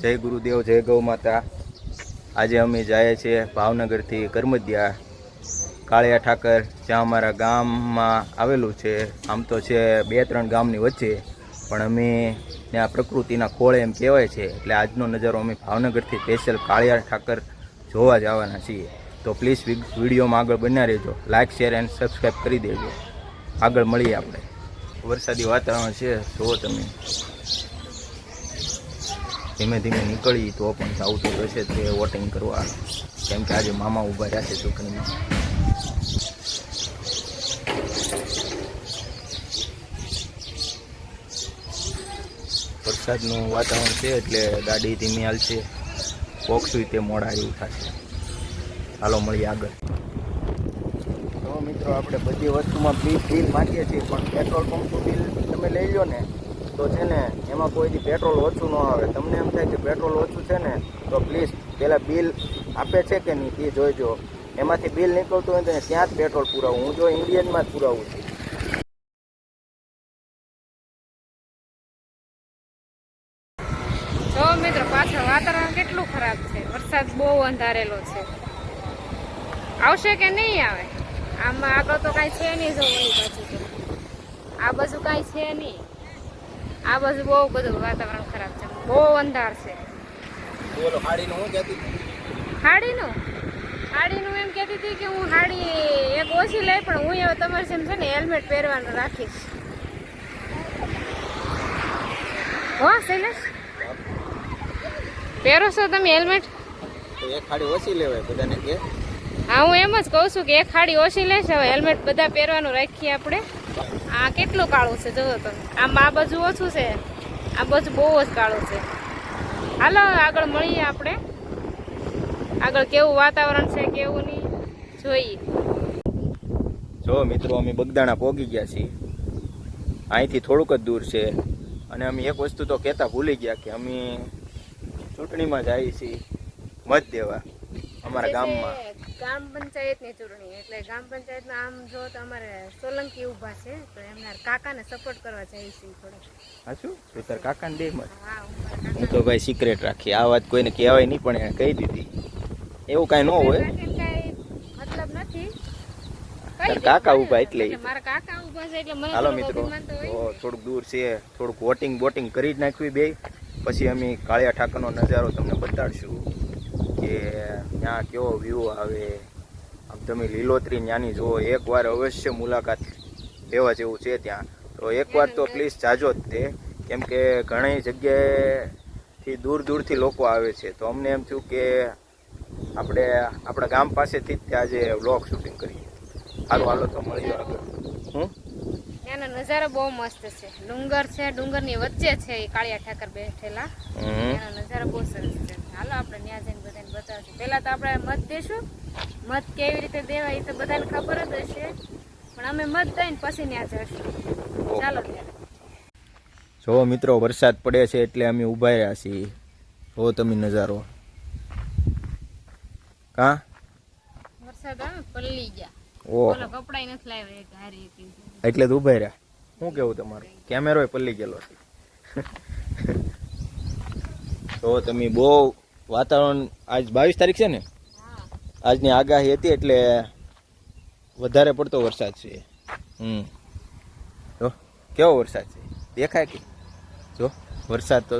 જય ગુરુદેવ, જય ગૌ માતા. આજે અમે જઈએ છીએ ભાવનગરથી કરમદિયા. કાળિયા ઠાકર, જ્યાં અમારા ગામમાં આવેલું છે. આમ તો છે બે ત્રણ ગામની વચ્ચે, પણ અમે ત્યાં પ્રકૃતિના ખોળે એમ કહેવાય છે. એટલે આજનો નજારો અમે ભાવનગરથી સ્પેશિયલ કાળિયા ઠાકર જોવા જવાના છીએ. તો પ્લીઝ વિડીયોમાં આગળ બન્યા રહેજો. લાઇક શેર એન્ડ સબસ્ક્રાઈબ કરી દેજો. આગળ મળીએ આપણે. વરસાદી વાતાવરણ છે, જુઓ તમે. ધીમે ધીમે નીકળી તો પણ આવતું જશે તે વોટિંગ કરવા. કેમ કે આજે મામા ઊભા રહ્યા છે ચૂંટણીમાં. વરસાદનું વાતાવરણ છે એટલે ગાડી ધીમી હાલશે. પોક્ષું તે મોડા એવું થશે. હાલો, મળીએ આગળ. તો મિત્રો, આપણે બધી વસ્તુમાં બિલ બિલ માગીએ છીએ, પણ પેટ્રોલ પંપનું બિલ તમે લઈ લો ને તો છે ને, એમાં કોઈથી પેટ્રોલ ઓછું ન આવે. તમને એમ થાય કે પેટ્રોલ ઓછું છે ને, તો પ્લીઝ પહેલાં બિલ આપે છે કે નહીં તે જોઈજો. એમાંથી બિલ નીકળતું હોય તો ત્યાં જ પેટ્રોલ પુરાવું. હું જો ઇન્ડિયનમાં જ પુરાવું છું. જો પાછળ વાતાવરણ કેટલું ખરાબ છે. વરસાદ બહુ અંધારેલો છે. આવશે કે નહીં આવે? આમાં આગળ તો કાંઈ છે નહીં જો ઓલી આ બાજુ કાંઈ છે નહીં. આ બાજુ બહુ બધું વાતાવરણ ખરાબ છે. બહુ અંધાર છે. બોલો હાડીનું હું કહેતી હાડીનું? હાડીનું એમ કહેતી હતી કે હું હાડી એક ઓછી લઈ પણ હું હવે તમારે જેમ છે ને હેલ્મેટ પહેરવાનું રાખીશ. હો શૈલેષ? પહેરો છો તમે હેલ્મેટ? એક હાડી ઓછી લેવાય બધાને કે? હા હું એમ જ કહું છું કે એક હાડી ઓછી લેશે હવે હેલ્મેટ બધા પહેરવાનું રાખીએ આપણે. આ કેટલું કાળું છે? જોવો તમે. આમ આ બાજુ ઓછું છે. આ બાજુ બહુ જ કાળું છે. હાલો આગળ મળીએ આપણે. આગળ કેવું વાતાવરણ છે કેવું નહીં જોઈએ. જો મિત્રો અમે બગદાણા પહોંચી ગયા છીએ. અહીંથી થોડુંક જ દૂર છે. અને અમે એક વસ્તુ તો કહેતા ભૂલી ગયા કે અમે ચૂંટણીમાં જઈએ છીએ મત દેવા અમારા ગામમાં. ગામ પંચાયતની ચૂંટણી એટલે ગામ પંચાયતમાં આમ જો તો અમારે સોલંકી ઊભા છે તો એમના કાકાને સપોર્ટ કરવા જઈએ છીએ થોડો હા શું? તો તાર કાકાને દે મત હા તો ભાઈ સિક્રેટ રાખી. આ વાત કોઈને કહેવાય નહીં પણ એને કહી દીધી. એવું કાંઈ ન હોય. કાંઈ મતલબ નથી. તાર કાકા ઊભા એટલે. મારા કાકા ઊભા છે એટલે મને હાલો મિત્રો. થોડુંક દૂર છે. થોડુંક વોટિંગ બોટિંગ કરી જ નાખવી બે. પછી અમે કાળિયા ઠાકરનો નજારો તમને બતાડશું. કે ત્યાં કેવો વ્યૂ આવે? આમ તમે લીલોતરી ત્યાંની જુઓ એકવાર અવશ્ય મુલાકાત લેવા જેવું છે ત્યાં. તો એકવાર તો પ્લીઝ જાજો જ તે. કેમ કે ઘણી જગ્યાએથી દૂર દૂરથી લોકો આવે છે. તો અમને એમ થયું કે આપણે આપણા ગામ પાસેથી જ ત્યાં આજે વ્લોગ શૂટિંગ કરીએ. સારું હાલો તો મળીએ આગળ. હું ત્યાંનો નજારો બહુ મસ્ત છે. ડુંગર છે ડુંગરની વચ્ચે છે એ કાળિયા ઠાકર બેઠેલા. ત્યાંનો નજારો બહુ સરસ છે. હાલો આપણે ત્યાં જઈને બધાને બતાવશું પહેલા તો આપણે મત દેશું. મત કેવી રીતે દેવાય એ તો બધાને ખબર જ હશે. પણ અમે મત દઈને પછી ત્યાં જશું. ચાલો ત્યારે. જો મિત્રો વરસાદ પડે છે એટલે અમે ઊભા રહ્યા છીએ. જો તમે નજારો. કા? વરસાદ આવે પલ્લી ગયા. ઓહો કપડાય નથી લાવ્યા એક હારી એટલે તો ઊભા રહ્યા. શું કેવું તમારું? કેમેરો પલ્લી ગયેલો છે. તો તમે બહુ વાતાવરણ આજ બાવીસ તારીખ છે ને? આજની આગાહી હતી એટલે વધારે પડતો વરસાદ છે. હમ. જો કેવો વરસાદ છે? દેખાય કે? જો વરસાદ તો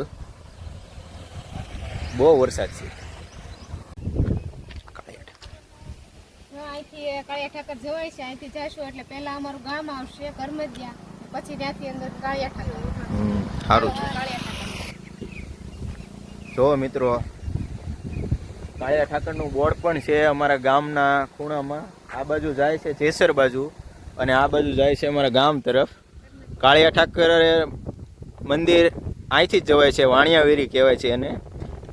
બહુ વરસાદ છે. અહીંથી કાળિયા ઠાકર જવાય છે. અહીંથી જઈશું એટલે પહેલા અમારું ગામ આવશે કરમજિયા પછી ત્યાંથી અંદર કાળિયા ઠાકર સારું છે. મિત્રો કાળિયા ઠાકરનું બોર્ડ પણ છે અમારા ગામના ખૂણામાં. આ બાજુ જાય છે જેસર બાજુ અને આ બાજુ જાય છે અમારા ગામ તરફ. કાળિયા ઠાકર મંદિર અહીંથી જ જવાય છે, વાણિયાવેરી કહેવાય છે એને.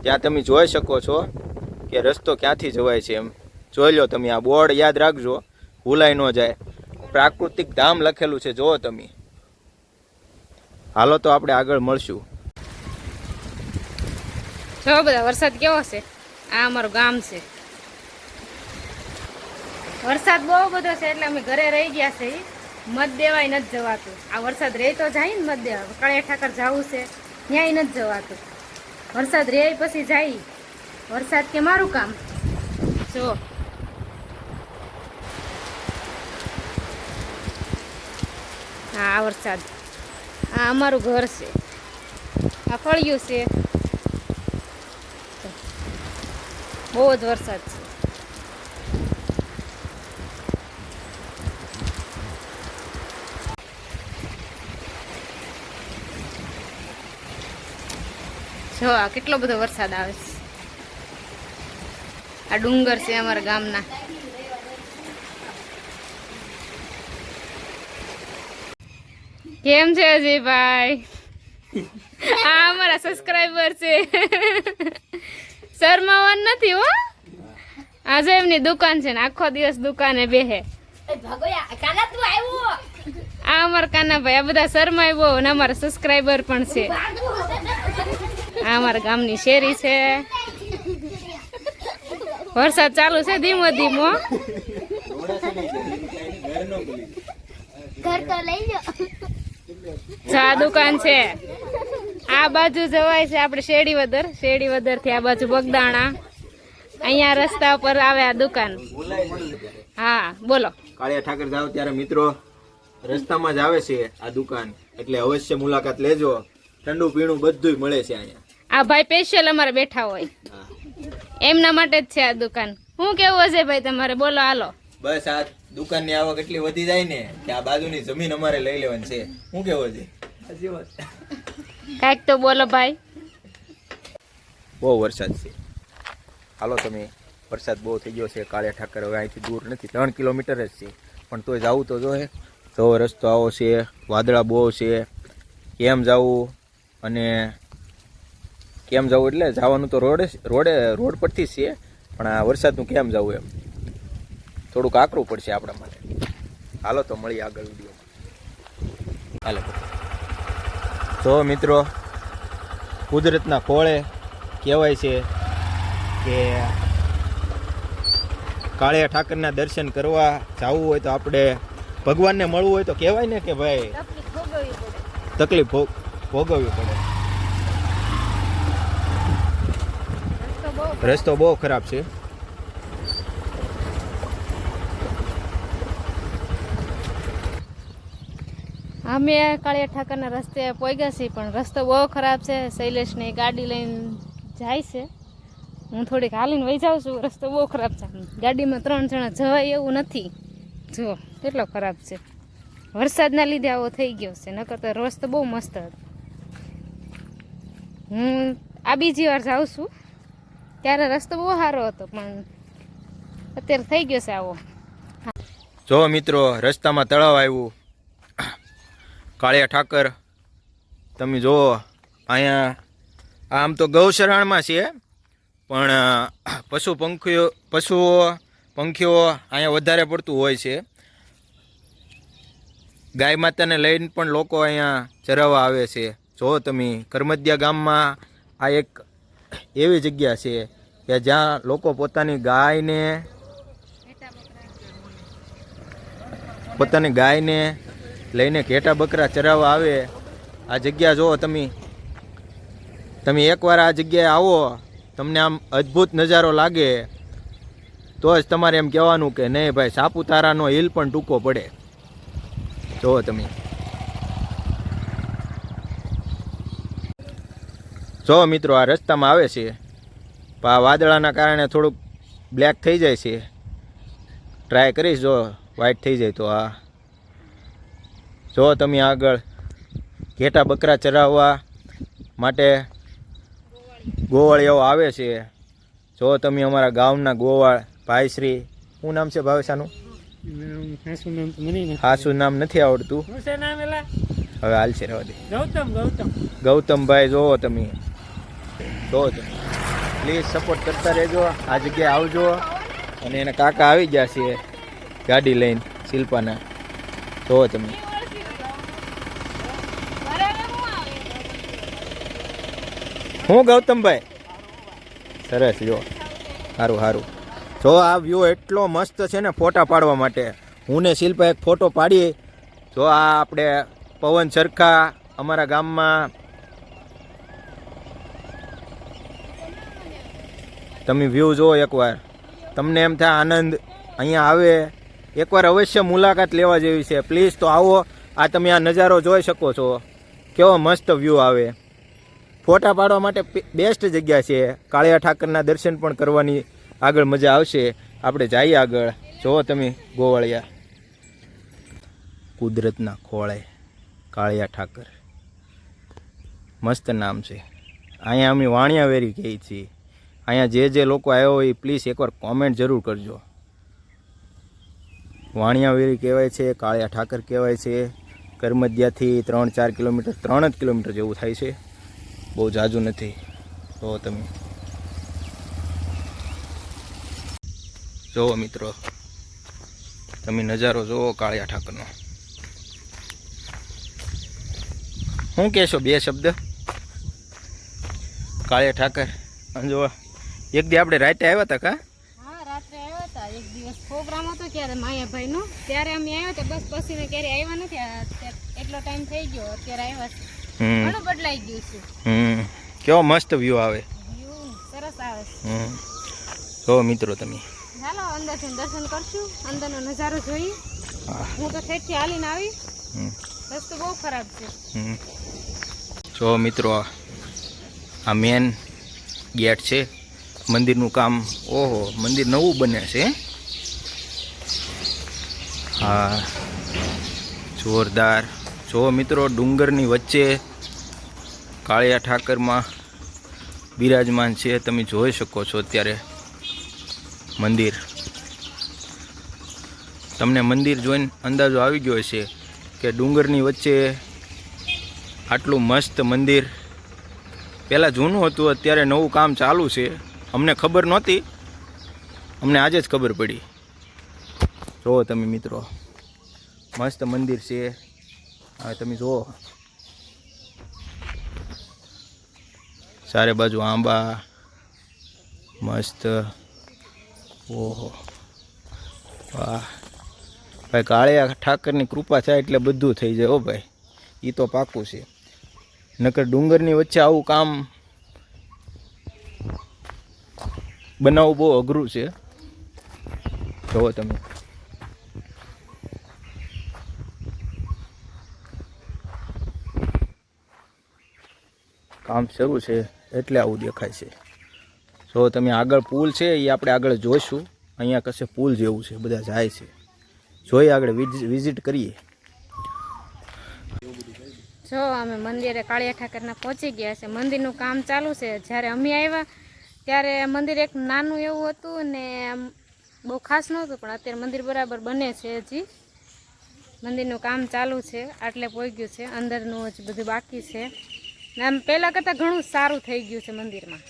ત્યાં તમે જોઈ શકો છો કે રસ્તો ક્યાંથી જવાય છે એમ. જોઈ લો તમે, આ બોર્ડ યાદ રાખજો, ભૂલાઈ ન જાય. પ્રાકૃતિક ધામ લખેલું છે, જુઓ તમે. હાલો તો આપણે આગળ મળશું. જો બધા વરસાદ કેવો છે? આ અમારું ગામ છે. વરસાદ બહુ બધો છે એટલે અમે ઘરે રહી ગયા છે. મત દેવાય નથી જવાતું. આ વરસાદ રહે તો જાય ને મત દેવા. કાળિયા ઠાકર જવું છે ત્યાંય નથી જવાતું. વરસાદ રે પછી જાય. વરસાદ કે મારું કામ? જો. હા આ વરસાદ. આ અમારું ઘર છે. આ ફળિયું છે. બહુ જ વરસાદ છે. જો, આ કેટલો બધો વરસાદ આવે છે. આ ડુંગર છે અમારા ગામના. કેમ છે અજયભાઈ? આ અમારા સબસ્ક્રાઈબર છે શરમાવાનું નથી હો આજે એમની દુકાન છે ને આખો દિવસ દુકાને બેહે. આ અમારા કાનાભાઈ આ બધા શરમાય બહુ અને અમારા સબસ્ક્રાઈબર પણ છે. આ અમારા ગામની શેરી છે. વરસાદ ચાલુ છે ધીમો ધીમો. ચા દુકાન છે. આ બાજુ જવાય છે આપણે શેરડી વદર શેરડી વદરથી આ બાજુ બગદાણા. અહીંયા રસ્તા પર આવે આ દુકાન. હા બોલો. કાળિયા ઠાકર જાવ ત્યારે મિત્રો રસ્તામાં જ આવે છે આ દુકાન. એટલે અવશ્ય મુલાકાત લેજો. ઠંડુ પીણું બધુંય મળે છે અહીંયા. આ ભાઈ સ્પેશિયલ અમારે બેઠા હોય. એમના માટે જ છે આ દુકાન. હું કેવું હશે ભાઈ તમારે? બોલો હાલો. બસ આ દુકાનની આવક એટલી વધી જાય ને કે આ બાજુની જમીન અમારે લઈ લેવાની છે. હું કેવો છે કાંઈક તો બોલો ભાઈ. બહુ વરસાદ છે. હાલો, તમે વરસાદ બહુ થઈ ગયો છે, કાળિયા ઠાકર હવે અહીંથી દૂર નથી, ત્રણ કિલોમીટર જ છે. પણ તોય જવું તો જોઈએ. તો રસ્તો આવો છે, વાદળા બહુ છે. કેમ જવું? અને કેમ જવું એટલે જવાનું તો રોડે રોડે, રોડ પરથી જ છે, પણ આ વરસાદનું કેમ જવું એમ? થોડુંક આકરું પડશે આપણા માટે. હાલો, તો મળીએ આગળ વિડીયોમાં. હાલો. તો મિત્રો, કુદરતના ખોળે કહેવાય છે કે કાળિયા ઠાકરના દર્શન કરવા જવું હોય તો આપણે ભગવાનને મળવું હોય તો કહેવાય ને કે ભાઈ તકલીફ ભોગવવી પડે. રસ્તો બહુ ખરાબ. છે. અમે કાળિયા ઠાકરના રસ્તે પહોંચ્યા છીએ પણ રસ્તો બહુ ખરાબ છે. શૈલેષની ગાડી લઈને જાય છે. હું થોડીક હાલીને વહી જાઉં છું, રસ્તો બહુ ખરાબ છે. ગાડીમાં ત્રણ જણા જવાય એવું નથી. જો, કેટલો ખરાબ છે. વરસાદના લીધે આવો થઈ ગયો છે, નકર તો રસ્તો બહુ મસ્ત હતો. હું આ બીજી વાર જાઉં છું. ત્યારે રસ્તો બહુ સારો હતો, પણ અત્યારે થઈ ગયો છે આવો. જો મિત્રો, રસ્તામાં તળાવ આવ્યું. કાળિયા ઠાકર, તમે જુઓ, અહીંયા આમ તો ગૌશરણમાં છે. પણ પશુ પંખીઓ, પશુઓ, પંખીઓ અહીંયા વધારે પડતું હોય છે. ગાય માતાને લઈને પણ લોકો અહીંયા ચરાવવા આવે છે. જો તમે કરમદિયા ગામમાં આ એક એવી જગ્યા છે કે જ્યાં લોકો પોતાની ગાયને પોતાની ગાયને લઈને ઘેટા બકરા ચરાવવા આવે, આ જગ્યા જુઓ તમે તમે એકવાર આ જગ્યાએ આવો તમને આમ અદ્ભુત નજારો લાગે, તો જ તમારે એમ કહેવાનું કે નહીં ભાઈ, સાપુતારાનો હિલ પણ ટૂંકો પડે. જુઓ તમે. જો મિત્રો, આ રસ્તામાં આવે છે. પણ આ વાદળાના કારણે થોડુંક બ્લેક થઈ જાય છે. ટ્રાય કરીશ જો વ્હાઈટ થઈ જાય તો આ. જો તમે આગળ ઘેટા બકરા ચરાવવા માટે ગોવાળિયાઓ આવે છે. જો તમે અમારા ગામના ગોવાળ ભાઈશ્રી શું નામ છે ભાવેશાનું હાસુ નામ નથી આવડતું. હવે હાલ છે ગૌતમ ગૌતમભાઈ, જોવો તમે. જોવો તમે. પ્લીઝ સપોર્ટ કરતા રહેજો, આ જગ્યાએ આવજો. અને એના કાકા આવી ગયા છે ગાડી લઈને, શિલ્પાના. જોવો તમે. હું ગૌતમભાઈ? સરસ, જો. સારું સારું જો આ વ્યૂ એટલો મસ્ત છે ને ફોટા પાડવા માટે. હું ને શિલ્પા એક ફોટો પાડીએ. જો આ આપણે પવન સરખા અમારા ગામમાં. તમે વ્યૂ જુઓ એકવાર. તમને એમ થાય આનંદ અહીંયા આવે. એકવાર અવશ્ય મુલાકાત લેવા જેવી છે. પ્લીઝ તો આવો. આ તમે આ નજારો જોઈ શકો છો. કેવો મસ્ત વ્યૂ આવે. ફોટા પાડવા માટે બેસ્ટ જગ્યા છે. કાળિયા ઠાકરના દર્શન પણ કરવાની આગળ મજા આવશે. આપણે જઈએ આગળ. જુઓ તમે, ગોવાળિયા. કુદરતના ખોળે કાળિયા ઠાકર. મસ્ત નામ છે. અહીંયા અમે વાણિયા વેરી કહીએ છીએ. અહીંયા જે જે લોકો આવ્યો હોય પ્લીઝ એકવાર કોમેન્ટ જરૂર કરજો. વાણિયાવેરી કહેવાય છે, કાળિયા ઠાકર કહેવાય છે. કરમદિયાથી ત્રણ ચાર કિલોમીટર, ત્રણ જ કિલોમીટર જેવું થાય છે. બહુ જાજુ નથી. તો તમે. જુઓ મિત્રો. તમે નજારો જુઓ કાળિયા ઠાકરનો. શું કહેશો બે શબ્દ? કાળિયા ઠાકર. અને એક દી આપણે રાતે આવ્યા હતા કા? એક દિવસ પ્રોગ્રામ હતો ક્યારે માયાભાઈ નો ત્યારે અમે આવ્યા હતા. બસ પછી ક્યારે આવ્યા નથી. એટલો ટાઈમ થઈ ગયો. અત્યારે આવ્યા ઘણું બદલાઈ ગયું છે. હમ. કેવો મસ્ત વ્યૂ આવે. સરસ આવે. હમ. જો મિત્રો તમે. ચાલો અંદરથી દર્શન કરશું. અંદરનો નજારો જોઈ હા. તો ઠેઠથી હાલીને આવી. હમ. રસ્તો બહુ ખરાબ છે. હમ. જો મિત્રો આ મેન ગેટ છે. મંદિરનું કામ ઓહો મંદિર નવું બને છે. હા. જોરદાર. જો મિત્રો, ડુંગરની વચ્ચે કાળિયા ઠાકરમાં બિરાજમાન છે, તમે જોઈ શકો છો અત્યારે મંદિર. તમને મંદિર જોઈને અંદાજો આવી ગયો છે કે ડુંગરની વચ્ચે આટલું મસ્ત મંદિર. પહેલાં જૂનું હતું, અત્યારે નવું કામ ચાલુ છે. અમને ખબર નહોતી. અમને આજે જ ખબર પડી. જુઓ તમે મિત્રો, મસ્ત મંદિર છે. હવે તમે જુઓ. ચારે બાજુ આંબા, મસ્ત. ઓહો. વાહ. ભાઈ કાળિયા ઠાકરની કૃપા થાય એટલે બધું થઈ જાય ઓ ભાઈ. એ તો પાકું છે. નકર ડુંગરની વચ્ચે આવું કામ બનાવવું બહુ અઘરું છે. જુઓ તમે. કામ શરૂ છે એટલે આવું દેખાય છે. જો તમે આગળ પુલ છે, એ આપણે આગળ જોઈશું. અહીંયા કશે પુલ જેવું છે, બધા જાય છે. જોઈએ આગળ વિઝિટ કરીએ. જો અમે મંદિરે કાળિયા ઠાકરના પહોંચી ગયા છે. મંદિરનું કામ ચાલુ છે. જ્યારે અમે આવ્યા, ત્યારે મંદિર એક નાનું એવું હતું ને બહુ ખાસ નહોતું, પણ અત્યારે મંદિર બરાબર બને છે હજી. મંદિરનું કામ ચાલુ છે, આટલે પહોંચ્યું છે. અંદરનું હજી બધું બાકી છે. આમ પહેલાં કરતાં ઘણું સારું થઈ ગયું છે મંદિરમાં.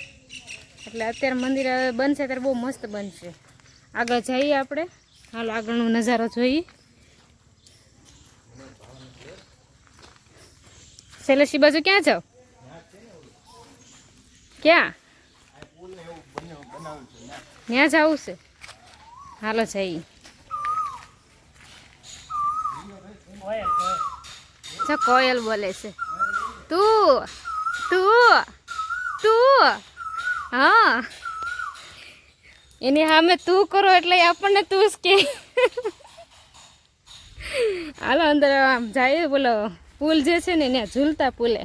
એટલે અત્યારે મંદિર બનશે, ત્યારે બહુ મસ્ત બનશે. આગળ જઈએ આપણે. હાલો, આગળનો નજારો જોઈએ. શૈલેષી બાજુ ક્યાં જાવ ક્યાં? ત્યાં જવું છે હાલો, જઈએ. જો કોયલ બોલે છે. તું તું તું. હા. એની સામે તું કરો એટલે આપણને તું જ કે. હાલો અંદર આમ જાય બોલો પુલ જે છે ને ત્યાં ઝૂલતા પુલે.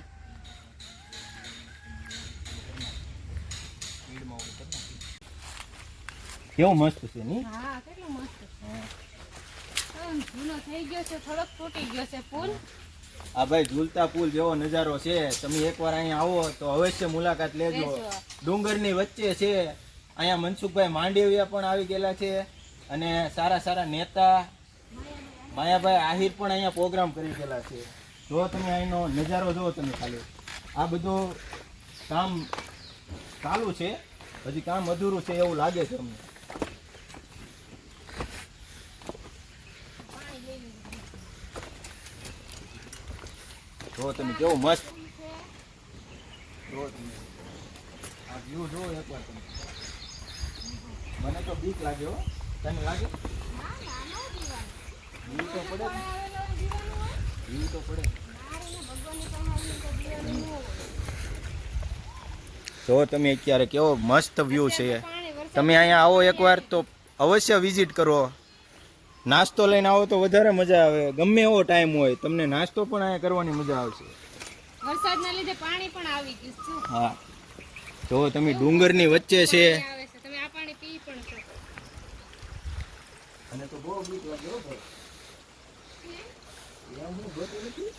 કેવું મસ્ત છે નહીં હા કેટલું મસ્ત છે. ઝૂલો થઈ ગયો છે થોડોક તૂટી ગયો છે પુલ. આ ભાઈ ઝૂલતા પુલ જેવો નજારો છે. તમે એકવાર અહીંયા આવો તો અવશ્ય મુલાકાત લેજો. ડુંગરની વચ્ચે છે. અહીંયા મનસુખભાઈ માંડેવિયા પણ આવી ગયેલા છે અને સારા સારા નેતા માયાભાઈ આહિર પણ અહીંયા પ્રોગ્રામ કરી ગયેલા છે. જો તમે અહીંનો નજારો જુઓ તમે ખાલી. આ બધું કામ ચાલુ છે. હજી કામ અધૂરું છે એવું લાગે છે અમને. જો તમે કેવું મસ્ત. મને તો બીક લાગે તને લાગે? જો તમે અત્યારે કેવો મસ્ત વ્યૂ છે. તમે અહીંયા આવો એકવાર તો અવશ્ય વિઝિટ કરો. નાસ્તો લઈને આવો તો વધારે મજા આવે. ગમે એવો ટાઈમ હોય તમને નાસ્તો પણ અહીંયા કરવાની મજા આવશે. વરસાદના લીધે પાણી પણ આવી ગયું છે. હા. જો તમે ડુંગરની વચ્ચે છે. તમે આ પાણી પી પણ શકો. અને તો બહુ બીક લાગે હો ભાઈ. એમ હું ગોતી નથી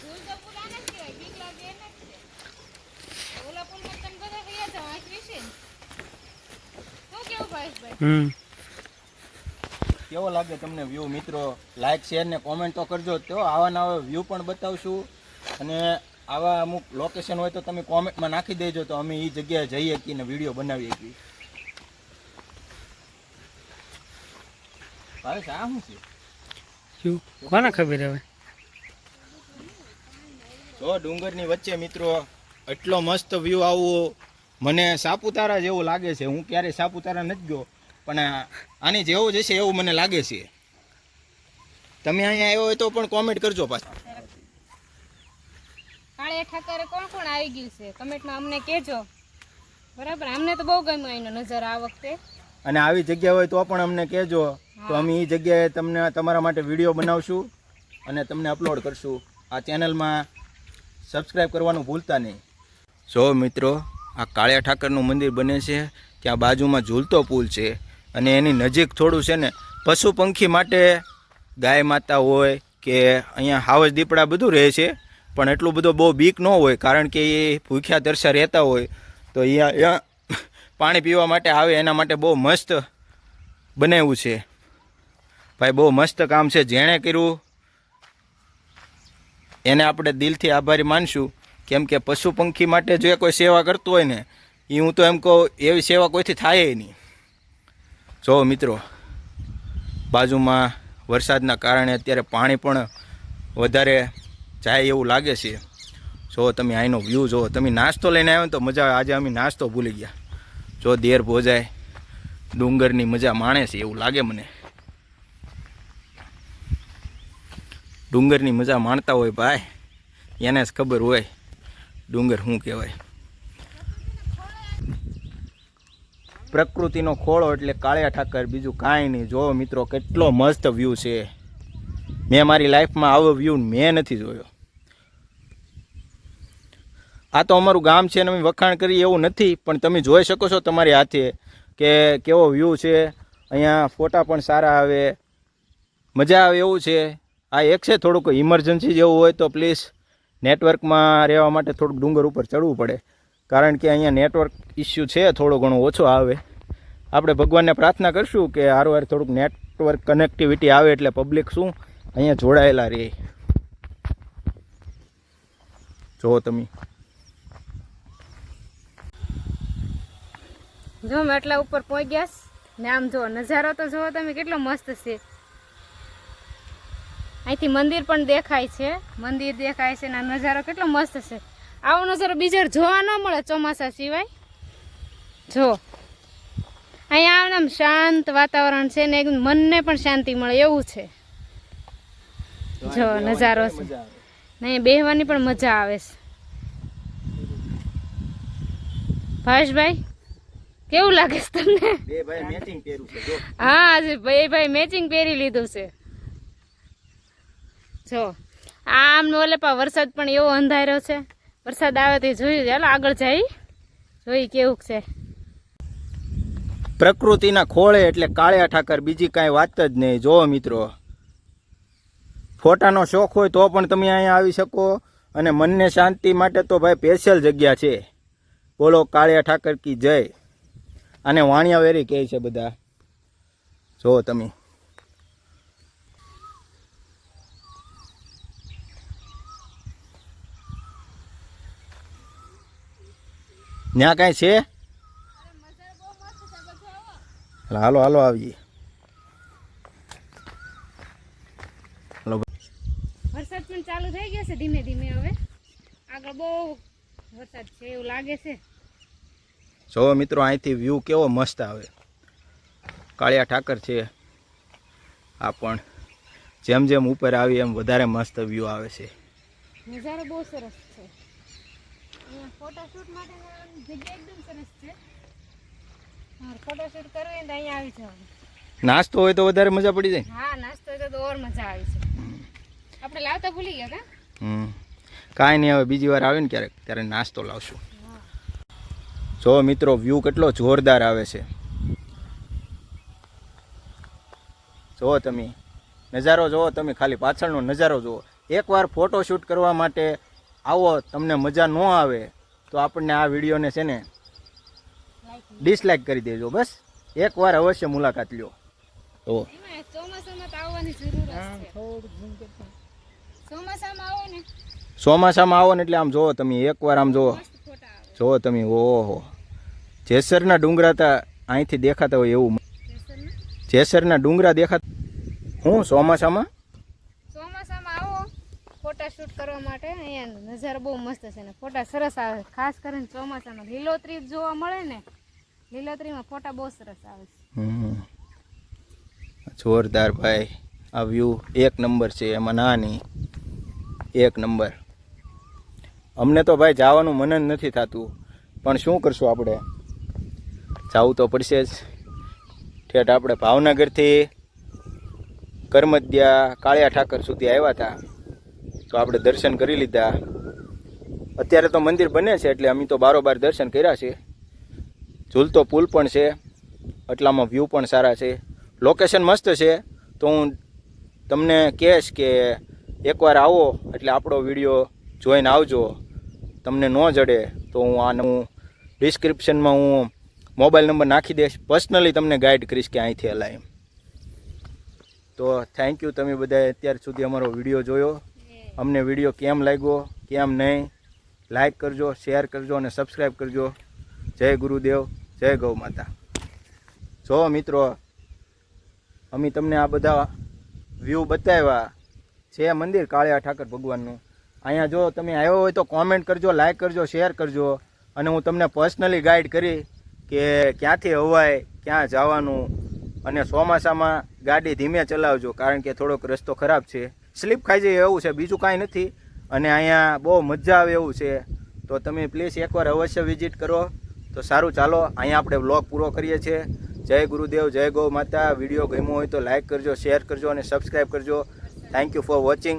પુલ તો પુલ આને જ કહેવાય બીક લાગે એને જ છે ઓલા પુલમાં તમે બધા ગયા જાઓ આંખ વિશે શું કેવું ભાઈ હમ. કેવો લાગે તમને વ્યૂ મિત્રો? લાઈક શેર ને કોમેન્ટ તો કરજો. તો આવા નવા વ્યૂ પણ બતાવશું. અને આવા અમુક લોકેશન હોય તો તમે કોમેન્ટમાં નાખી દેજો તો અમે એ જગ્યાએ જઈ શકીએ ને વીડિયો બનાવી શકીએ. ભાવેશ આ શું છે? શું? કોને ખબર હવે? જો ડુંગરની વચ્ચે મિત્રો એટલો મસ્ત વ્યૂ આવવો મને સાપુતારા જેવું લાગે છે. હું ક્યારેય સાપુતારા નથી ગયો. પણ આની જેવું જ હશે એવું મને લાગે છે. તમે અહીંયા આવ્યો હોય તો પણ કોમેન્ટ કરજો પાછા. કાળે ઠાકરે કોણ કોણ આવી ગયું છે? કમેન્ટમાં અમને કહેજો. બરાબર? અમને તો બહુ ગમ્યો એનો નજર આ વખતે. અને આવી જગ્યા હોય તો પણ અમને કહેજો. તો અમે એ જગ્યાએ તમને તમારા માટે વીડિયો બનાવશું અને તમને અપલોડ કરશું. આ ચેનલમાં સબસ્ક્રાઈબ કરવાનું ભૂલતા નહીં. જો મિત્રો આ કાળિયા ઠાકરનું મંદિર બને છે ત્યાં બાજુમાં ઝૂલતો પુલ છે. અને એની નજીક થોડું છે ને, પશુ પંખી માટે ગાય માતા હોય કે અહીંયા હાવજ દીપડા બધું રહે છે, પણ એટલું બધું બહુ બીક ન હોય, કારણ કે એ ભૂખ્યા તરસા રહેતા હોય, તો અહીંયા અહીંયા પાણી પીવા માટે આવે, એના માટે બહુ મસ્ત બનાવ્યું છે. ભાઈ, બહુ મસ્ત કામ છે, જેણે કર્યું, એને આપણે દિલથી આભારી માનશું, કેમ કે પશુ પંખી માટે જો કોઈ સેવા કરતું હોય ને એ હું તો એમ કહું, એવી સેવા કોઈથી થાય નહીં. જો મિત્રો, બાજુમાં વરસાદના કારણે અત્યારે પાણી પણ વધારે જાય એવું લાગે છે. જો તમે અહીંનો વ્યૂ જુઓ તમે નાસ્તો લઈને આવ્યો તો મજા આજે અમે નાસ્તો ભૂલી ગયા. જો દેર ભોજાય, ડુંગરની મજા માણે છે એવું લાગે મને. ડુંગરની મજા માણતા હોય ભાઈ, એને જ ખબર હોય ડુંગર શું કહેવાય. પ્રકૃતિનો ખોળો એટલે કાળિયા ઠાકર, બીજું કાંઈ નહીં. જો મિત્રો, કેટલો મસ્ત વ્યૂ છે. મેં મારી લાઈફમાં આવો વ્યૂ મેં નથી જોયો. આ તો અમારું ગામ છે અને અમે વખાણ કરી એવું નથી, પણ તમે જોઈ શકો છો તમારી હાથે કે કેવો વ્યૂ છે. અહીંયા ફોટા પણ સારા આવે. મજા આવે એવું છે. આ એક છે થોડુંક ઇમરજન્સી જેવું હોય તો પ્લીઝ નેટવર્કમાં રહેવા માટે થોડુંક ડુંગર ઉપર ચડવું પડે. કારણ કે અહીંયા નેટવર્ક ઇસ્યુ છે, થોડો ઘણો ઓછો આવે. આપણે ભગવાનને પ્રાર્થના કરશું કે હારવાર થોડુંક નેટવર્ક કનેક્ટિવિટી આવે એટલે પબ્લિક શું? અહીંયા જોડાયેલા રહે. જો તમે. જો મેં એટલા ઉપર પહોંચી ગયા ને આમ જો, નજારો તો જુઓ તમે કેટલો મસ્ત છે. અહીંથી મંદિર પણ દેખાય છે, મંદિર દેખાય છે ને નજારો કેટલો મસ્ત છે. આવો નજારો બીજે જોવા ન મળે ચોમાસા સિવાય. જો. અહીંયા આમ શાંત વાતાવરણ છે ને એકદમ મનને પણ શાંતિ મળે એવું છે. જો નજારો છે. નહીં ને બેહવાની પણ મજા આવે છે. ભાવેશભાઈ કેવું લાગે છે તમને? હા આજે ભાઈ ભાઈ મેચિંગ પહેરી લીધું છે. જો. આમ ને ઓલે પા વરસાદ પણ એવો અંધાર્યો છે. વરસાદ આવે તો જોયું ચાલો આગળ જઈ. જોઈ કેવું છે. પ્રકૃતિના ખોળે એટલે કાળિયા ઠાકર બીજી કાંઈ વાત જ નહીં. જો મિત્રો, ફોટાનો શોખ હોય તો પણ તમે અહીંયા આવી શકો અને મનને શાંતિ માટે તો ભાઈ સ્પેશિયલ જગ્યા છે. બોલો, કાળિયા ઠાકર કી જય. અને વાણિયા વેરી કહે છે બધા. જો તમે. ત્યાં કાંઈ છે? હાલો હાલો આવીએ હાલો વરસાદ પણ ચાલુ થઈ ગયો છે ધીમે ધીમે હવે. આગળ બહુ વરસાદ છે એવું લાગે છે. જો મિત્રો અહીંથી વ્યૂ કેવો મસ્ત આવે. કાળિયા ઠાકર છે. આ પણ જેમ જેમ ઉપર આવી એમ વધારે મસ્ત વ્યૂ આવે છે. નજારો બહુ સરસ છે. ફોટોશૂટ માટે જગ્યા એકદમ સરસ છે. ફોટોશૂટ કરવું હોય તો અહીંયા આવી જવાનું. નાસ્તો હોય તો વધારે મજા પડી જાય. હા નાસ્તો હોય તો ઓર મજા આવી છે. આપણે લાવતા ભૂલી ગયા કા? હમ. કાંઈ નહીં હવે બીજી વાર આવે ને ક્યારેક ત્યારે નાસ્તો લાવશું. જો મિત્રો વ્યૂ કેટલો જોરદાર આવે છે. જુઓ તમે નજારો જુઓ તમે ખાલી પાછળનો નજારો જુઓ. એકવાર ફોટોશૂટ કરવા માટે આવો તમને મજા ન આવે તો આપણને આ વિડીયોને છે ને ડિસલાઇક કરી દેજો બસ. એકવાર અવશ્ય મુલાકાત લ્યો. તો ચોમાસામાં તો આવવાની જરૂર છે. ચોમાસામાં આવો ને. ચોમાસામાં આવો ને એટલે આમ જુઓ તમે એકવાર આમ જુઓ. જોવો જુઓ તમે ઓહો. જેસરના ડુંગરા તા અહીંથી દેખાતા હોય એવું. જેસરના. જેસરના ડુંગરા દેખાતા હું ચોમાસામાં? શૂટ કરવા માટે અહીંયા નજારો બહુ મસ્ત છે ને ફોટા સરસ આવે ખાસ કરીને ચોમાસામાં લીલોતરી જોવા મળે ને, લીલોતરીમાં ફોટા બહુ સરસ આવે છે. જોરદાર ભાઈ, આ વ્યૂ એક નંબર છે, એમાં ના નહીં એક નંબર અમને તો ભાઈ જવાનું મન જ નથી થતું, પણ શું કરશું આપણે? જવું તો પડશે જ. ઠેઠ આપણે ભાવનગરથી કર્મદ્યા કાળિયા ઠાકર સુધી આવ્યા હતા. તો આપણે દર્શન કરી લીધા. અત્યારે તો મંદિર બને છે એટલે અમે તો બારોબાર દર્શન કર્યા છે. ઝૂલતો પુલ પણ છે, એટલામાં વ્યૂ પણ સારા છે. લોકેશન મસ્ત છે, તો હું તમને કહેશ કે એકવાર આવો એટલે આપણો વીડિયો જોઈને આવજો. તમને ન જડે તો હું આનું ડિસ્ક્રિપ્શનમાં હું મોબાઈલ નંબર નાખી દઈશ. પર્સનલી તમને ગાઈડ કરીશ કે અહીંથી હલાય તો થેન્ક યુ તમે બધાએ અત્યાર સુધી અમારો વીડિયો જોયો. અમને વીડિયો કેમ લાગ્યો, કેમ નહીં લાઈક કરજો શેર કરજો અને સબસ્ક્રાઈબ કરજો. જય ગુરુદેવ, જય ગૌ માતા. જો મિત્રો, અમે તમને આ બધા વ્યૂ બતાવ્યા છે મંદિર કાળિયા ઠાકર ભગવાનનું. અહીંયા જો તમે આવ્યો હોય તો કોમેન્ટ કરજો લાઈક કરજો શેર કરજો. અને હું તમને પર્સનલી ગાઈડ કરી કે ક્યાંથી હવાય, ક્યાં જવાનું. અને ચોમાસામાં ગાડી ધીમે ચલાવજો, કારણ કે થોડોક રસ્તો ખરાબ છે. સ્લીપ ખાઈ જાય એવું છે, બીજું કાંઈ નથી. અને અહીંયા બહુ મજા આવે એવું છે. તો તમે પ્લીઝ એકવાર અવશ્ય વિઝિટ કરો. તો સારું, ચાલો, અહીંયા આપણે બ્લોગ પૂરો કરીએ છીએ. જય ગુરુદેવ, જય ગૌ માતા. વીડિયો ગમ્યો હોય તો લાઈક કરજો, શેર કરજો અને સબસ્ક્રાઈબ કરજો. Thank you for watching